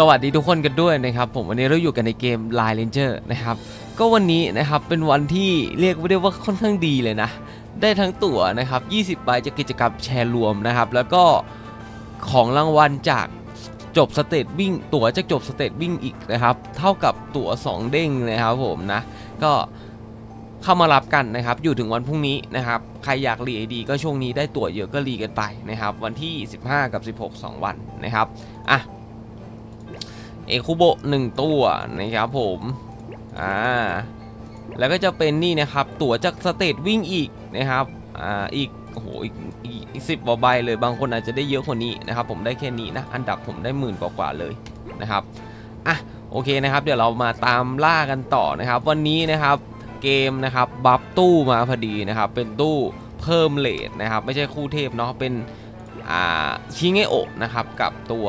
สวัสดีทุกคนกันด้วยนะครับผมวันนี้เราอยู่กันในเกม Line Ranger นะครับก็วันนี้นะครับเป็นวันที่เรียกได้ว่าค่อนข้างดีเลยนะ ได้ทั้งตั๋วนะครับ 20 ใบจากกิจกรรมแชร์รวมนะครับ แล้วก็ของรางวัลจากจบสเตจวิ่งตั๋วจากจบสเตจวิ่งอีกนะครับ เท่ากับตั๋ว 2 เด้งนะครับผมนะ ก็เข้ามารับกันนะครับ อยู่ถึงวันพรุ่งนี้นะครับ ใครอยากรีไอดีก็ช่วงนี้ได้ตั๋วเยอะก็รีกันไปนะครับ วันที่ 15 กับ 16 2 วันนะครับอะ เอคุโบะหนึ่งตัวนะครับผมอ่าแล้วก็จะเป็นนี่นะครับตั๋วจากสเตจวิ่งอีกนะครับอ่าอีกโอ้โหอีกอีกสิบกว่าใบเลยบางคนอาจจะได้เยอะกว่านี้นะครับผมได้แค่นี้นะอันดับผมได้หมื่นกว่าเลยนะครับอะโอเคนะครับ เดี๋ยวเรามาตามล่ากันต่อนะครับ วันนี้นะครับเกมนะครับบัฟตู้มาพอดีนะครับ เป็นตู้เพิ่มเลทนะครับ ไม่ใช่คู่เทพเนาะเป็นอ่าชิเงโอะนะครับกับตัว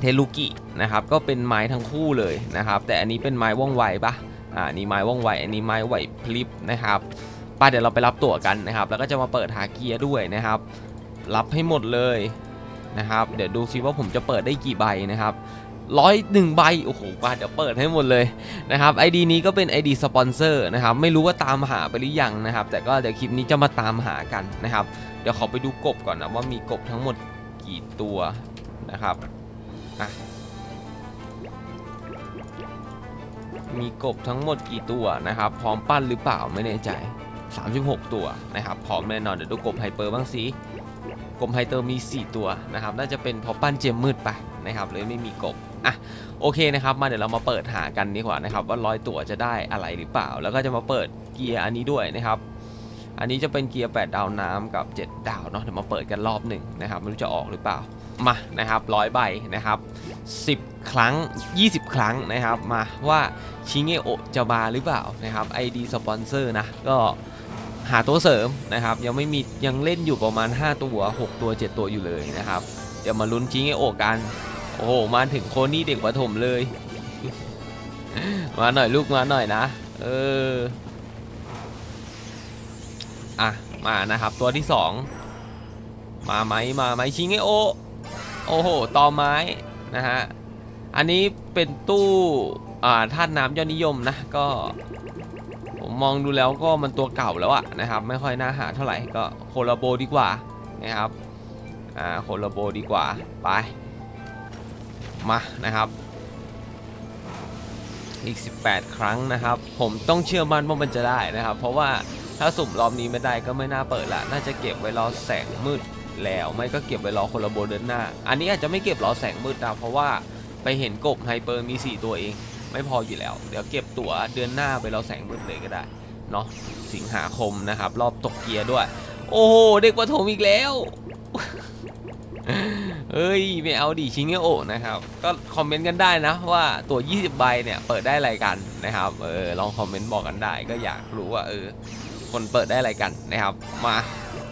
เทลุกินะครับก็เป็นไม้ทั้งคู่เลยนะครับ แต่อันนี้เป็นไม้ว่องไวปะอ่านี่ไม้ว่องไวอันนี้ไม้ไหวพลิบนะครับป้าเดี๋ยวเราไปรับตั๋วกันนะครับ แล้วก็จะมาเปิดหาเกียร์ด้วยนะครับ รับให้หมดเลยนะครับ เดี๋ยวดูซิว่าผมจะเปิดได้กี่ใบนะครับร้อยหนึ่งใบโอ้โหป้าเดี๋ยวเปิดให้หมดเลยนะครับ ID นี้ก็เป็น ID สปอนเซอร์นะครับไม่รู้ว่าตามหาไปหรือยังนะครับ แต่ก็เดี๋ยวคลิปนี้จะมาตามหากันนะครับ เดี๋ยวขอไปดูกบก่อนนะว่ามีกบทั้งหมดกี่ตัวนะครับ มีกบทั้งหมดกี่ตัวนะครับ พร้อมปั้นหรือเปล่าไม่แน่ใจ 36 ตัวนะครับ พร้อมแน่นอน เดี๋ยวดูกบไฮเปอร์บ้างสิกบไฮเตอร์มี 4 ตัวนะครับ น่าจะเป็นพราะปั้นเจมมืดไปนะครับเลยไม่มีกบอะโอเคนะครับ มาเดี๋ยวเรามาเปิดหากันดีกว่านะครับ ว่าร้อยตัวจะได้อะไรหรือเปล่า แล้วก็จะมาเปิดเกียร์อันนี้ด้วยนะครับ อันนี้จะเป็นเกียร์ 8 ดาวน้ำกับ 7 ดาวเนาะเดี๋ยวมาเปิดกันรอบหนึ่งนะครับไม่รู้จะออกหรือเปล่า มานะครับร้อยใบนะครับ10 ครั้ง 20 ครั้งนะครับมาว่าชิเงโอจะมาหรือเปล่านะครับ ID สปอนเซอร์นะก็หาตัวเสริมนะครับยังไม่มียังเล่นอยู่ประมาณ 5 ตัว 6 ตัว 7 ตัวอยู่เลยนะครับ เดี๋ยวมาลุ้นชิเงโอกัน โอ้โห มาถึงโคนี่เด็กประถมเลย มาหน่อยลูกมาหน่อยนะ เอออะมานะครับตัวที่ 2 มาไหมมาไหมชิเงโอ โอ้โหตอไม้นะฮะ อันนี้เป็นตู้อ่าธาตุน้ำยอดนิยมนะก็ ผมมองดูแล้วก็มันตัวเก่าแล้วอะนะครับ ไม่ค่อยน่าหาเท่าไหร่ก็โคลาโบดีกว่านะครับอ่าโคลาโบดีกว่าไปมานะครับอีก 18 ครั้งนะครับ ผมต้องเชื่อมั่นว่ามันจะได้นะครับ เพราะว่าถ้าสุ่มรอบนี้ไม่ได้ก็ไม่น่าเปิดละ น่าจะเก็บไว้รอแสงมืด แล้ว ไม่ก็เก็บไว้รอโคลาโบเดินหน้า อันนี้อาจจะไม่เก็บรอแสงมืดนะเพราะว่าไปเห็นกบไฮเปอร์มี 4 ตัวเอง ไม่พออยู่แล้ว เดี๋ยวเก็บตั๋วเดือนหน้าไปรอแสงมืดเลยก็ได้เนาะสิงหาคมนะครับ รอบตกเกียร์ด้วย โอ้โหเด็กประถมอีกแล้วเอ้ยไม่เอาดิชิงเงโอนะครับ ก็คอมเมนต์กันได้นะว่าตัว 20 ใบเนี่ยเปิดได้อะไรกันนะครับเออลองคอมเมนต์บอกกันได้ ก็อยากรู้ว่าเออคนเปิดได้อะไรกันนะครับ มา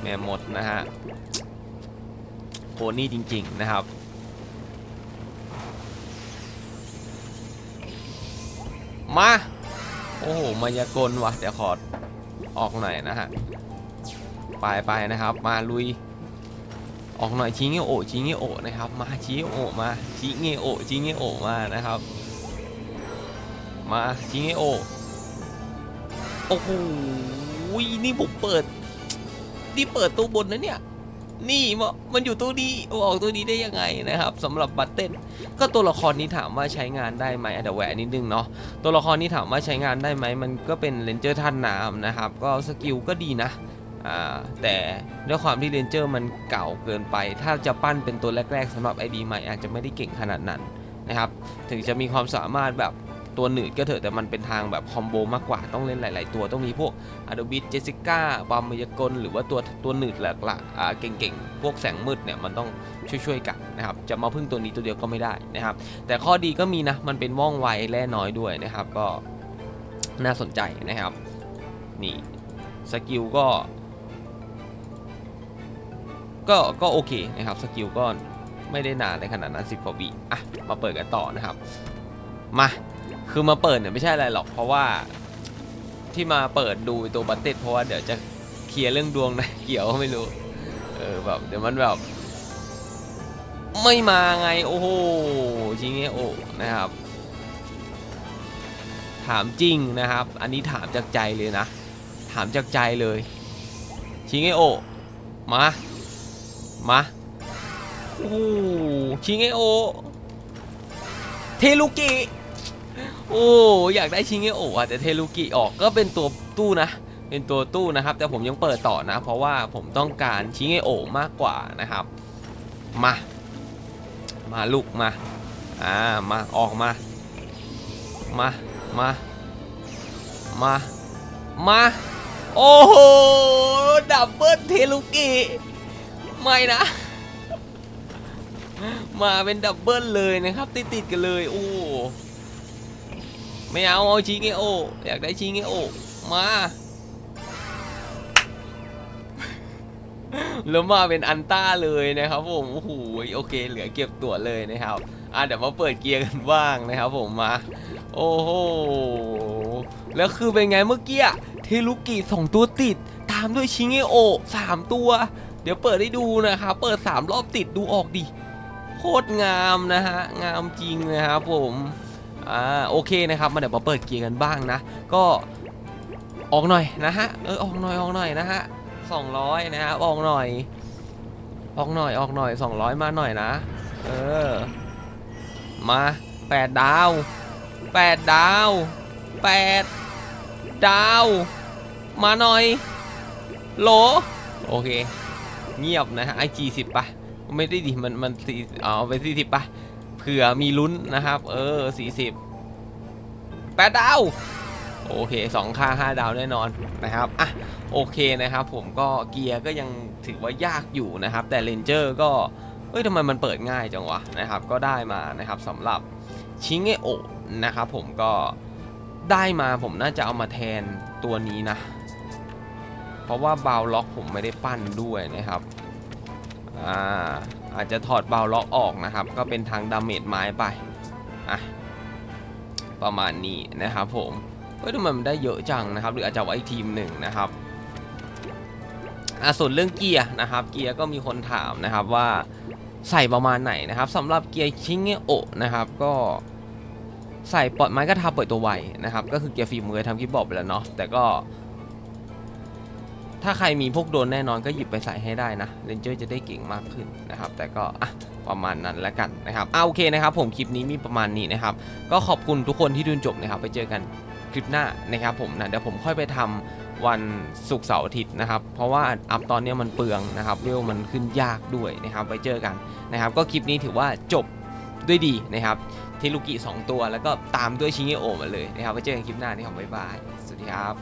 แม่หมดนะฮะ โคนี่จริง ๆ นะครับ มา โอ้โหมายากลว่ะเดี๋ยวขอออกหน่อยนะฮะ ไปไปนะครับ มาลุย ออกหน่อยชิเงโอะชิเงโอะนะครับ มาชิเงโอะมาชิเงโอะชิเงโอะมานะครับ มาชิเงโอะโอ้โหนี่ผมเปิด นี่เปิดตู้บนนะเนี่ย นี่มันอยู่ตู้นี้ออกตู้นี้ได้ยังไงนะครับสำหรับบัตเต้นก็ตัวละครนี้ถามว่าใช้งานได้ไหมอะเดี๋ยวแหวะนิดนึงเนาะตัวละครนี้ถามว่าใช้งานได้ไหมมันก็เป็นเลนเจอร์ท่านน้ำนะครับ ก็สกิลก็ดีนะแต่ด้วยความที่เรนเจอร์มันเก่าเกินไป ถ้าจะปั้นเป็นตัวแรก ๆสำหรับ ID ใหม่อาจจะไม่ได้เก่งขนาดนั้นนะครับ ถึงจะมีความสามารถแบบ ตัวหนืดก็เถอะแต่มันเป็นทางแบบคอมโบมากกว่าต้องเล่นหลาย ๆ ตัวต้องมีพวกอาร์ดบิทเจสิก้าบอมมายากลหรือว่าตัวตัวหนืดหลักๆอ่าเก่งๆ พวกแสงมืดเนี่ยมันต้องช่วยๆกันนะครับจะมาพึ่งตัวนี้ตัวเดียวก็ไม่ได้นะครับแต่ข้อดีก็มีนะมันเป็นว่องไวแร่น้อยด้วยนะครับก็น่าสนใจนะครับนี่สกิลก็ก็ก็โอเคนะครับสกิลก็ไม่ได้นานในขนาดนั้น 10กว่าวิอะมาเปิดกันต่อนะครับ มา คือมาเปิดเนี่ยไม่ใช่อะไรหรอก เพราะว่าที่มาเปิดดูตัวบัตเต็ดเพราะว่าเดี๋ยวจะเคลียร์เรื่องดวงนะเกี่ยวไม่รู้ เออแบบเดี๋ยวมันแบบ ไม่มาไงโอ้โหชิเงโอะนะครับ ถามจริงนะครับ อันนี้ถามจากใจเลยนะ ถามจากใจเลยชิงเงโอมา มาโอ้ชิงเงโอเทลุกิ โอ้อยากได้ชิเงโอะอะแต่เทลุกิออกก็เป็นตัวตู้นะ เป็นตัวตู้นะครับ แต่ผมยังเปิดต่อนะ เพราะว่าผมต้องการชิงเงโอะมากกว่านะครับ มา มาลูกมาอ่ามาออกมา มามามามาโอ้โหดับเบิลเทลุกิไม่นะ มาเป็นดับเบิลเลยนะครับ ติดติดกันเลย โอ้ ไม่เอาเอาชิเงโออยากได้ชิเงโอมาแล้วมาเป็นอันต้าเลยนะครับผมโอ้โหโอเค เหลือเก็บตัวเลยนะครับอะเดี๋ยวมาเปิดเกียร์กันบ้างนะครับผมมาโอ้โหแล้วคือเป็นไงเมื่อกี้เทลุกิสองตัวติด ตามด้วยชิเงโอสามตัว เดี๋ยวเปิดให้ดูนะครับเปิด3รอบติดดูออกดิโคตรงามนะฮะงามจริงนะครับผม อ่าโอเคนะครับมาเดี๋ยวมาเปิดเกียร์กันบ้างนะ ก็ออกหน่อยนะฮะเออออกหน่อยออกหน่อยนะฮะ200นะฮะออกหน่อย ออกหน่อยออกหน่อย200มาหน่อยนะ เออ มา8ดาว8ดาว8ดาว มาหน่อยโหลโอเค เงียบนะฮะไอจีสิบปะไม่ได้ดิมันมันสี่เอาไปสี่สิบปะ ผื่อมีลุ้นนะครับ เออสี่สิบแปดดาว โอเคสองค่าห้าดาวแน่นอนนะครับ อะ โอเคนะครับผมก็เกียร์ก็ยังถือว่ายากอยู่นะครับ แต่เลนเจอร์ก็ เอ้ยทำไมมันเปิดง่ายจังวะนะครับ ก็ได้มานะครับสำหรับชิเงโอนะครับผมก็ได้มาผมน่าจะเอามาแทนตัวนี้นะ เพราะว่าบาวล็อกผมไม่ได้ปั้นด้วยนะครับ อ่า อาจจะถอดเบาล็อกออกนะครับ ก็เป็นทางดาเมจไม้ไปอะประมาณนี้นะครับผมเฮ้ยทำไมมันได้เยอะจังนะครับ หรืออาจจะไว้ทีมหนึ่งนะครับอะส่วนเรื่องเกียร์นะครับ เกียร์ก็มีคนถามนะครับว่าใส่ประมาณไหนนะครับสำหรับเกียร์ชิงเงโอนะครับก็ใส่ปลดไม้กระทาปล่อยตัวไวนะครับ ก็คือเกียร์ฝีมือทำคลิปบอกไปแล้วเนาะแต่ก็ ถ้าใครมีพวกโดนแน่นอนก็หยิบไปใส่ให้ได้นะเรนเจอร์จะได้เก่งมากขึ้นนะครับ แต่ก็อะประมาณนั้นแล้วกันนะครับอะโอเคนะครับ ผมคลิปนี้มีประมาณนี้นะครับ ก็ขอบคุณทุกคนที่ดูจบนะครับ ไปเจอกันคลิปหน้านะครับผมนะเดี๋ยวผมค่อยไปทำวันศุกร์เสาร์อาทิตย์นะครับ เพราะว่าอัพตอนนี้มันเปลืองนะครับเวลมันขึ้นยากด้วยนะครับไปเจอกันนะครับ ก็คลิปนี้ถือว่าจบด้วยดีนะครับเทลุกิ 2 ตัวแล้วก็ตามด้วยชิเงโอมาเลยนะครับไปเจอกันคลิปหน้านี่ครับบ๊ายบาย สวัสดีครับ